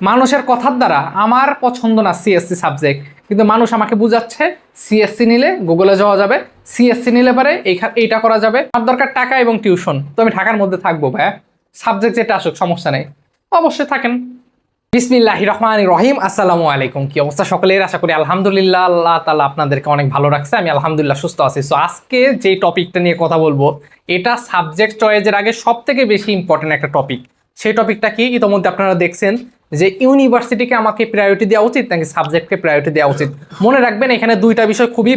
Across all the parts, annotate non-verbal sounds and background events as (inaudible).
মানুষের কথার দ্বারা আমার পছন্দ না সিএসসি সাবজেক্ট কিন্তু মানুষ আমাকে বুঝাচ্ছে সিএসসি নিলে গুগলে যাওয়া যাবে সিএসসি নিলে পারে এইটা করা যাবে। আমার দরকার টাকা এবং টিউশন তো আমি ঢাকার মধ্যে থাকব ভাইয়া। সাবজেক্ট যেটা আসুক, সমস্যা নেই। অবশ্যই থাকেন। বিসমিল্লাহ রহমান রহিম। আসসালামু আলাইকুম। কি অবস্থা সকলের? আশা করি আলহামদুলিল্লাহ, আল্লাহ তালা আপনাদেরকে অনেক ভালো রাখছে। আমি আলহামদুলিল্লাহ সুস্থ আছি। সো আজকে যে টপিকটা নিয়ে কথা বলব, এটা সাবজেক্ট চয়েজের আগে সব থেকে বেশি ইম্পর্টেন্ট একটা টপিক সেই টপিকটা কি? ইতোমধ্যে আপনারা দেখছেন যে ইউনিভার্সিটিকে আমাকে প্রায়োরিটি দেওয়া উচিত নাকি সাবজেক্টকে প্রায়োরিটি দেওয়া উচিত? মনে রাখবেন এখানে দুইটা বিষয় খুবই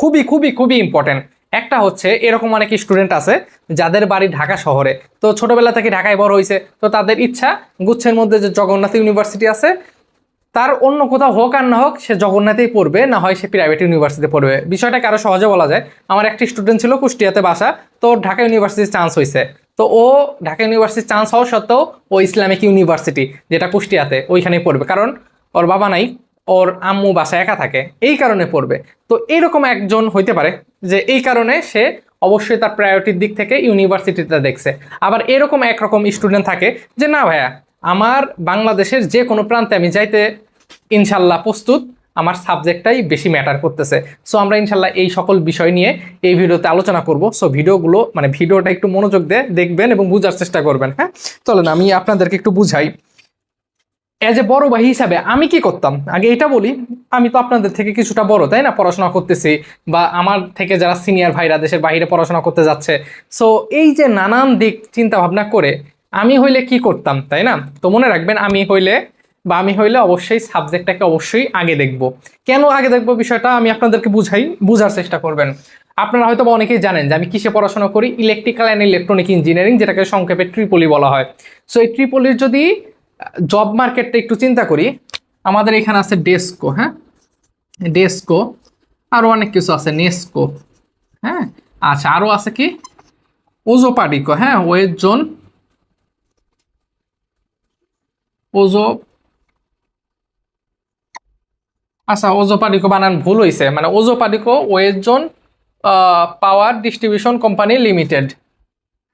খুবই খুবই খুবই ইম্পর্টেন্ট একটা হচ্ছে এরকম অনেক স্টুডেন্ট আছে যাদের বাড়ি ঢাকা শহরে। তো ছোটবেলা থেকে ঢাকায় বড় হয়েছে, তো তাদের ইচ্ছা গুচ্ছের মধ্যে যে জগন্নাথ ইউনিভার্সিটি আছে, তার অন্য কোথাও হোক আর না হোক, সে জগন্নাথেই পড়বে, না হয় সে প্রাইভেট ইউনিভার্সিটিতে পড়বে। বিষয়টাকে আরও সহজে বলা যায়। আমার একটি স্টুডেন্ট ছিল কুষ্টিয়াতে বাসা, তো ঢাকা ইউনিভার্সিটির চান্স হয়েছে। তো ও ঢাকা ইউনিভার্সিটির চান্স হওয়া সত্ত্বেও ও ইসলামিক ইউনিভার্সিটি যেটা কুষ্টিয়াতে ওইখানেই পড়বে। কারণ ওর বাবা নাই, ওর আম্মু বাসা একা থাকে, এই কারণে পড়বে। তো এইরকম একজন হইতে পারে যে এই কারণে সে অবশ্যই তার প্রায়োরিটির দিক থেকে ইউনিভার্সিটিতে দেখছে। আবার এরকম একরকম স্টুডেন্ট থাকে যে, না ভাইয়া, আমার বাংলাদেশের যে কোনো প্রান্তে আমি যাইতে ইনশাল্লাহ প্রস্তুত। আমার সাবজেক্টটাই বেশি ম্যাটার করতেছে। সো আমরা ইনশাল্লাহ এই সকল বিষয় নিয়ে এই ভিডিওতে আলোচনা করব। সো ভিডিওগুলো মানে ভিডিওটা একটু মনোযোগ দিয়ে দেখবেন এবং বোঝার চেষ্টা করবেন হ্যাঁ? চলেন, আমি আপনাদেরকে একটু বুঝাই। এজ এ বড় ভাই হিসাবে আমি কি করতাম? আগে এটা বলি, আমি তো আপনাদের থেকে কিছুটা বড়, তাই না? পড়াশোনা করতেছি বা আমার থেকে যারা সিনিয়র ভাইরা দেশের বাইরে পড়াশোনা করতে যাচ্ছে। সো এই যে নানান দিক চিন্তা ভাবনা করে আমি হইলে কি করতাম, তাই না? তো মনে রাখবেন, আমি হইলে বা আমি হইলে অবশ্যই সাবজেক্টটাকে অবশ্যই আগে দেখব। কেন আগে দেখব বিষয়টা আমি আপনাদেরকে বুঝাই, বুঝার চেষ্টা করবেন। আপনারা হয়তো বা অনেকেই জানেন যে আমি কিসে পড়াশোনা করি? ইলেকট্রিক্যাল অ্যান্ড ইলেকট্রনিক ইঞ্জিনিয়ারিং যেটাকে সংক্ষেপে ট্রিপলি বলা হয়। সো এই ট্রিপলির যদি জব মার্কেটটা একটু চিন্তা করি, আমাদের এখানে আছে ডেস্কো হ্যাঁ? ডেস্কো আরও অনেক কিছু আছে নেস্কো হ্যাঁ? আচ্ছা আরও আছে কি? ওজোপাডিকো হ্যাঁ? ওয়েজ জোন ওজো আচ্ছা ওজোপাডিকো বানান ভুল হয়েছে মানে Ozopadico west zone power distribution company limited.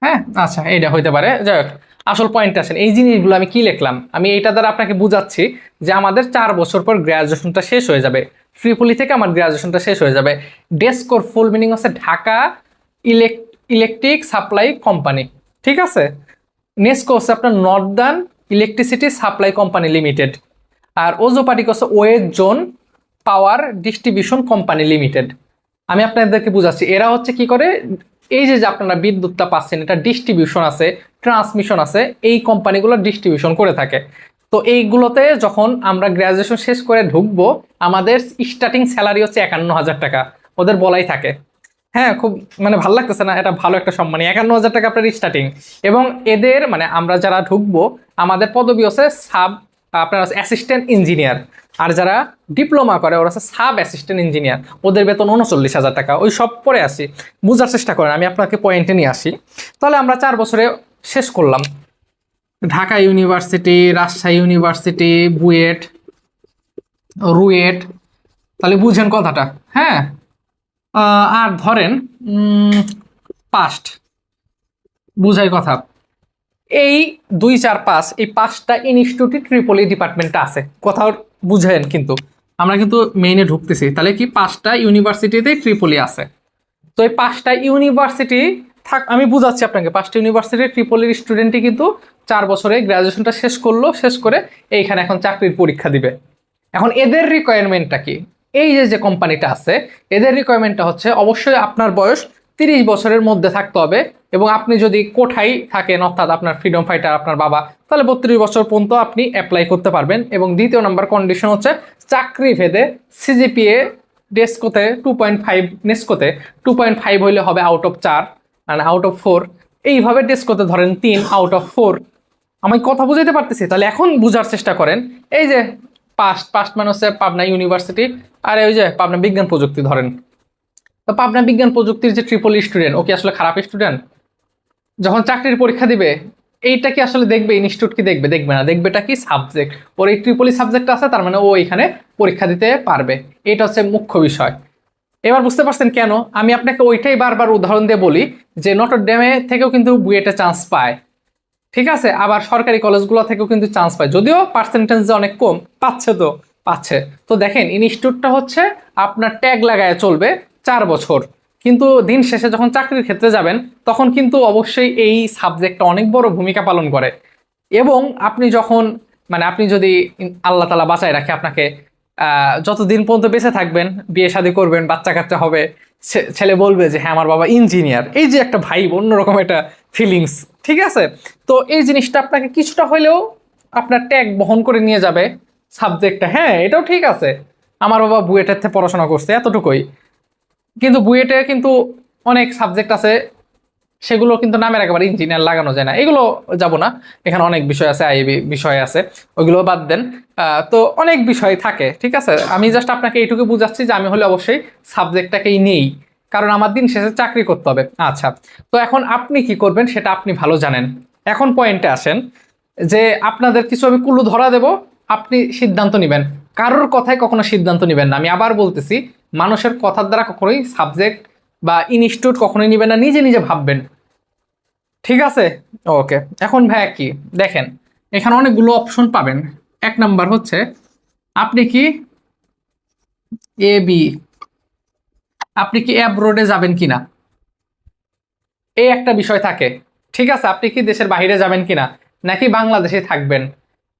হ্যাঁ? আচ্ছা এইটা হইতে পারে। যাই হোক, আসল পয়েন্ট আসেন। এই জিনিসগুলো আমি কি লিখলাম? আমি এইটা দ্বারা আপনাকে বুঝাচ্ছি যে আমাদের চার বছর পর গ্র্যাজুয়েশনটা শেষ হয়ে যাবে। ট্রিপলি থেকে আমার গ্র্যাজুয়েশনটা শেষ হয়ে যাবে। ডেস্কোর ফুল মিনিং হচ্ছে ঢাকা ইলেক, ইলেকট্রিক সাপ্লাই কোম্পানি। ঠিক আছে? নেস্কো হচ্ছে আপনার northern electricity supply company limited. আর ওজোপাটিক হচ্ছে west zone power distribution company limited. আমি আপনাদেরকে বুঝাচ্ছি, এরা হচ্ছে কি করে, এই যে আপনারা বিদ্যুৎটা পাচ্ছেন, এটা ডিস্ট্রিবিউশন আছে, ট্রান্সমিশন আছে, এই কোম্পানিগুলো ডিস্ট্রিবিউশন করে থাকে। তো এইগুলোতে যখন আমরা গ্র্যাজুয়েশন শেষ করে ঢুকবো, আমাদের স্টার্টিং স্যালারি হচ্ছে একান্ন হাজার টাকা, ওদের বলাই থাকে। হ্যাঁ খুব মানে ভালো লাগতেছে না, এটা ভালো একটা সম্মানী, একান্ন হাজার টাকা আপনার স্টার্টিং। এবং এদের মানে আমরা যারা ঢুকবো, আমাদের পদবি হচ্ছে সাব, আপনার অ্যাসিস্ট্যান্ট ইঞ্জিনিয়ার। আর যারা ডিপ্লোমা করে, ওরা হচ্ছে সাব অ্যাসিস্ট্যান্ট ইঞ্জিনিয়ার ওদের বেতন উনচল্লিশ হাজার টাকা, ওই সব পরে আসি বোঝার চেষ্টা করেন, আমি আপনাকে পয়েন্টে নিয়ে আসি। তাহলে আমরা চার বছরে শেষ করলাম। Dhaka university Rajshahi university BUET, RUET, তাহলে বুঝেন কথাটা। হ্যাঁ? আর ধরেন পাস্ট বুঝাই কথা। এই দুই চার পাঁচ, এই পাঁচটা ইনস্টিটিউটে ট্রিপলি ডিপার্টমেন্টটা আছে। কোথাও বুঝেন কিন্তু। আমরা কিন্তু মেইনে ঢুকতেছি। তাহলে কি পাঁচটা ইউনিভার্সিটিতে ট্রিপলি আছে? তো এই পাঁচটা ইউনিভার্সিটি থাক, আমি বুঝাচ্ছি আপনাকে। পাঁচটা ইউনিভার্সিটি ট্রিপলির স্টুডেন্টই কিন্তু চার বছরে গ্র্যাজুয়েশনটা শেষ করল, শেষ করে এইখানে এখন চাকরির পরীক্ষা দিবে। এখন এদের রিকোয়ারমেন্টটা কি? এই যে যে কোম্পানিটা আছে, এদের রিকোয়ারমেন্টটা হচ্ছে অবশ্যই আপনার বয়স তিরিশ বছরের মধ্যে থাকতে হবে। এবং আপনি যদি কোঠাই থাকেন, অর্থাৎ আপনার ফ্রিডম ফাইটার আপনার বাবা, তাহলে বত্রিশ বছর পর্যন্ত আপনি অ্যাপ্লাই করতে পারবেন। এবং দ্বিতীয় নম্বর কন্ডিশন হচ্ছে চাকরি ভেদে সিজিপিএ ডেস্কোতে টু পয়েন্ট ফাইভ নেস্কোতে টু পয়েন্ট ফাইভ হইলে হবে আউট অফ চার মানে আউট অফ ফোর এইভাবে ডেস্কোতে ধরেন তিন আউট অফ ফোর আমি কথা বুঝাইতে পারতেছি, তাহলে এখন বুঝার চেষ্টা করেন। এই যে পাস্ট পাস্ট মানে হচ্ছে পাবনা ইউনিভার্সিটি আর ওই যে পাবনা বিজ্ঞান প্রযুক্তি ধরেন। তো পাবনা বিজ্ঞান প্রযুক্তির যে ট্রিপল স্টুডেন্ট ও কি আসলে খারাপ স্টুডেন্ট যখন চাকরির পরীক্ষা দিবে, এইটা কি আসলে দেখবে? ইনস্টিটিউট কি দেখবে? দেখবে না। দেখবেটা কি সাবজেক্ট ওর এই ট্রিপলি সাবজেক্ট আছে, তার মানে ও এখানে পরীক্ষা দিতে পারবে। এটা হচ্ছে মুখ্য বিষয়। এবার বুঝতে পারছেন কেন? আমি আপনাকে ওইটাই বারবার উদাহরণ দিয়ে বলি যে নটর ড্যামে থেকেও কিন্তু বুয়েটে চান্স পায়। ঠিক আছে? আবার সরকারি কলেজগুলো থেকেও কিন্তু চান্স পায়। যদিও পার্সেন্টেজ অনেক কম, পাচ্ছে তো পাচ্ছে। তো দেখেন ইনস্টিটিউটটা হচ্ছে আপনার ট্যাগ লাগায় চলবে চার বছর। কিন্তু দিন শেষে যখন চাকরির ক্ষেত্রে যাবেন, তখন কিন্তু অবশ্যই এই সাবজেক্টটা অনেক বড় ভূমিকা পালন করে। এবং আপনি যখন মানে আপনি যদি আল্লাহ তালা বাঁচায় রাখে আপনাকে যতদিন পর্যন্ত বেঁচে থাকবেন, বিয়ে শাদী করবেন, বাচ্চা কাচ্চা হবে ছেলে বলবে যে হ্যাঁ আমার বাবা ইঞ্জিনিয়ার। এই যে একটা ভাই, অন্যরকম একটা ফিলিংস ঠিক আছে? তো এই জিনিসটা আপনাকে কিছুটা হলেও আপনার ট্যাগ বহন করে নিয়ে যাবে সাবজেক্টটা। হ্যাঁ এটাও ঠিক আছে। আমার বাবা বুয়েটার থেকে পড়াশোনা করছে, এতটুকুই। কিন্তু বুয়েটে কিন্তু অনেক সাবজেক্ট আছে, সেগুলো কিন্তু নামের একেবারে ইঞ্জিনিয়ার লাগানো যায় না। এগুলো যাব না, এখানে অনেক বিষয় আছে, আইবি বিষয় আছে, ওইগুলো বাদ দেন। তো অনেক বিষয় থাকে, ঠিক আছে? আমি জাস্ট আপনাকে এইটুকু বুঝাচ্ছি যে আমি হলে অবশ্যই সাবজেক্টটাকেই নেই, কারণ আমার দিন শেষে চাকরি করতে হবে। আচ্ছা তো এখন আপনি কি করবেন সেটা আপনি ভালো জানেন। এখন পয়েন্টে আসেন যে আপনাদের কিছু আমি কুলু ধরা দেব, আপনি সিদ্ধান্ত নেবেন। কারোর কথায় কখনো সিদ্ধান্ত নেবেন না। আমি আবার বলতেছি মানুষের কথার দ্বারা কখনোই সাবজেক্ট বা ইনস্টিটিউট কখনোই নেবেন না, নিজে নিজে ভাববেন। ঠিক আছে? ওকে এখন ভাইয়া কি? দেখেন, এখানে অনেকগুলো অপশন পাবেন। এক নাম্বার হচ্ছে, আপনি কি এ বি আপনি কি অ্যাব্রোডে যাবেন কিনা? এই একটা বিষয় থাকে। ঠিক আছে? আপনি কি দেশের বাইরে যাবেন কিনা? নাকি বাংলাদেশে থাকবেন?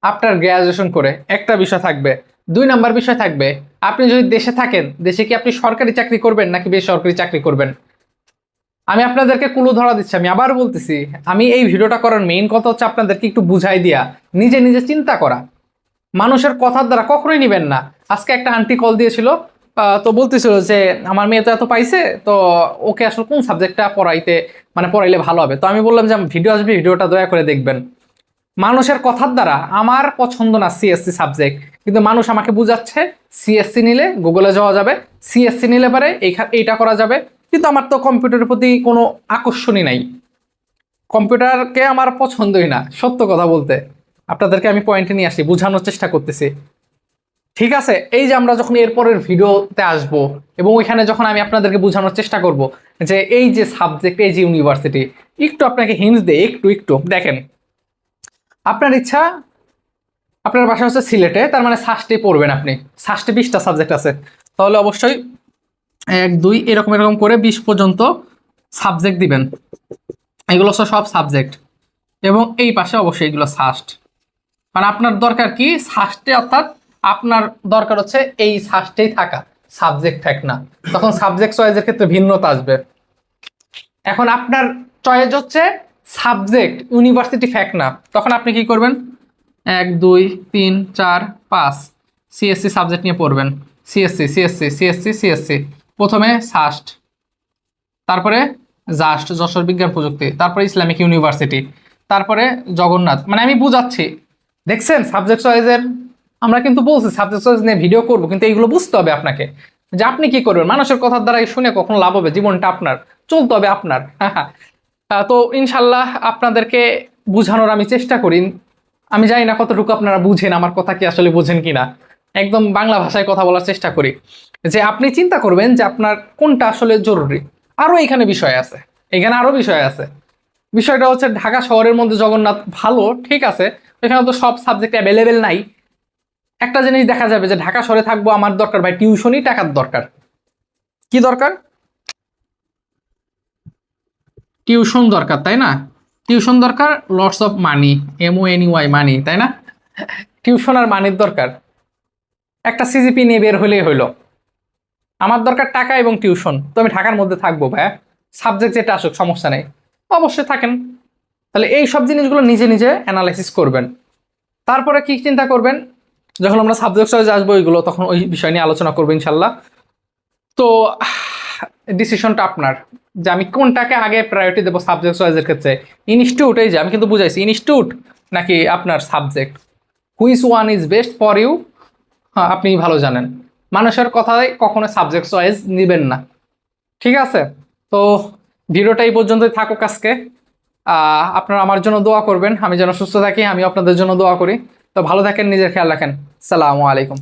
আফটার গ্র্যাজুয়েশন করে একটা বিষয় থাকবে। দুই নম্বর বিষয় থাকবে, আপনি যদি দেশে থাকেন, দেশে কি আপনি সরকারি চাকরি করবেন নাকি বেসরকারি চাকরি করবেন? আমি আপনাদেরকে কুলো ধরা দিচ্ছি, আমি আবার বলতেছি, আমি এই ভিডিওটা করার মেইন কথা হচ্ছে আপনাদেরকে একটু বুঝাই দিয়া, নিজে নিজে চিন্তা করা। মানুষের কথার দ্বারা কখনোই নেবেন না। আজকে একটা আন্টি কল দিয়েছিল তো বলতেছিল যে, আমার মেয়ে তো এত পাইছে, তো ওকে আসলে কোন সাবজেক্টটা পড়াইতে মানে পড়াইলে ভালো হবে? তো আমি বললাম যে, ভিডিও আসবে, ভিডিওটা দয়া করে দেখবেন। মানুষের কথার দ্বারা আমার পছন্দ না সিএসসি সাবজেক্ট কিন্তু মানুষ আমাকে বুঝাচ্ছে সিএসসি নিলে গুগলে যাওয়া যাবে সিএসসি নিলে পারে এইটা করা যাবে। কিন্তু আমার তো কম্পিউটারের প্রতি কোনো আকর্ষণই নাই। কম্পিউটারকে আমার পছন্দই না, সত্য কথা বলতে। আপনাদেরকে আমি পয়েন্টে নিয়ে আসি, বোঝানোর চেষ্টা করতেছি। ঠিক আছে? এই যে আমরা যখন এরপরের ভিডিওতে আসব এবং ওইখানে যখন আমি আপনাদেরকে বোঝানোর চেষ্টা করব যে এই যে সাবজেক্ট এই যে ইউনিভার্সিটি একটু আপনাকে হিন্স দেয় একটু একটু। দেখেন আপনার ইচ্ছা, আপনার বাসা হচ্ছে সিলেটে, তার মানে ষষ্ঠে পড়বেন আপনি। ষষ্ঠে বিশটা সাবজেক্ট আছে। তাহলে অবশ্যই এক, দুই, এরকম এরকম করে বিশ পর্যন্ত সাবজেক্ট দিবেন। এগুলো হচ্ছে সব সাবজেক্ট এবং এই পাশে অবশ্যই এগুলো সাস্ট মানে আপনার দরকার কি? সাস্টে অর্থাৎ আপনার দরকার হচ্ছে এই সাস্টেই থাকা। সাবজেক্ট থাক না। তখন সাবজেক্ট চয়েসের ক্ষেত্রে ভিন্নতা আসবে। এখন আপনার চয়েস হচ্ছে সাবজেক্ট ইউনিভার্সিটি ফ্যাক্ট না। তখন আপনি কি করবেন? এক দুই তিন চার পাঁচ। সিএসসি সাবজেক্ট নিয়ে পড়বেন। সিএসসি সিএসসি সিএসসি সিএসসি প্রথমে সাস্ট তারপরে জাস্ট যশোর বিজ্ঞান প্রযুক্তি। তারপরে ইসলামিক ইউনিভার্সিটি। তারপরে জগন্নাথ। মানে আমি বুঝাচ্ছি। দেখছেন সাবজেক্ট চয়েসের আমরা কিন্তু বলছি সাবজেক্ট চয়েস নিয়ে ভিডিও করব কিন্তু এইগুলো বুঝতে হবে আপনাকে। যে আপনি কি করবেন? মানুষের কথার দ্বারা শুনে কখন লাভ হবে? জীবনটা আপনার। চলতে হবে আপনার। আহ, (laughs) তো ইনশাল্লাহ আপনাদেরকে বুঝানোর আমি চেষ্টা করি। আমি জানি না কতটুকু আপনারা বুঝেন, আমার কথা কি আসলে বুঝেন কিনা। একদম বাংলা ভাষায় কথা বলার চেষ্টা করি। যে আপনি চিন্তা করবেন যে আপনার কোনটা আসলে জরুরি। আরও এখানে বিষয় আছে। এখানে আরও বিষয় আছে। বিষয়টা হচ্ছে ঢাকা শহরের মধ্যে জগন্নাথ ভালো, ঠিক আছে। এখানে তো সব সাবজেক্ট অ্যাভেলেবেল নাই। একটা জিনিস দেখা যাবে যে ঢাকা শহরে থাকব, আমার দরকার ভাই টিউশনই টাকার দরকার। কি দরকার? টিউশন দরকার, তাই না? টিউশন দরকার lots of money M O N E Y money না? টিউশন আর মানির দরকার। একটা সিজিপি নিয়ে বের হলেই হইল। আমার দরকার টাকা এবং টিউশন, তো আমি ঢাকার মধ্যে থাকব, ভাইয়া। সাবজেক্ট যেটা আসুক, সমস্যা নেই। অবশ্যই থাকেন। তাহলে এই সব জিনিসগুলো নিজে নিজে অ্যানালাইসিস করবেন। তারপরে কি চিন্তা করবেন? যখন আমরা সাবজেক্ট চয়েস আসব ওইগুলো, তখন ওই বিষয় নিয়ে আলোচনা করব, ইনশাল্লাহ। তো ডিসিশনটা আপনার, যে আমি কোনটাকে আগে প্রায়োরিটি দেবো সাবজেক্ট চয়েসের ক্ষেত্রে? ইনস্টিটিউট এই যে আমি কিন্তু বুঝাইছি ইনস্টিটিউট নাকি আপনার subject which one is best for you হ্যাঁ আপনি ভালো জানেন। মানুষের কথায় কখনো সাবজেক্ট চয়েস নেবেন না। ঠিক আছে? তো ভিডিওটা এই পর্যন্তই থাকুক আজকে। আপনারা আমার জন্য দোয়া করবেন। আমি যেন সুস্থ থাকি আমি আপনাদের জন্য দোয়া করি। তো ভালো থাকেন, নিজের খেয়াল রাখেন। সালামু আলাইকুম।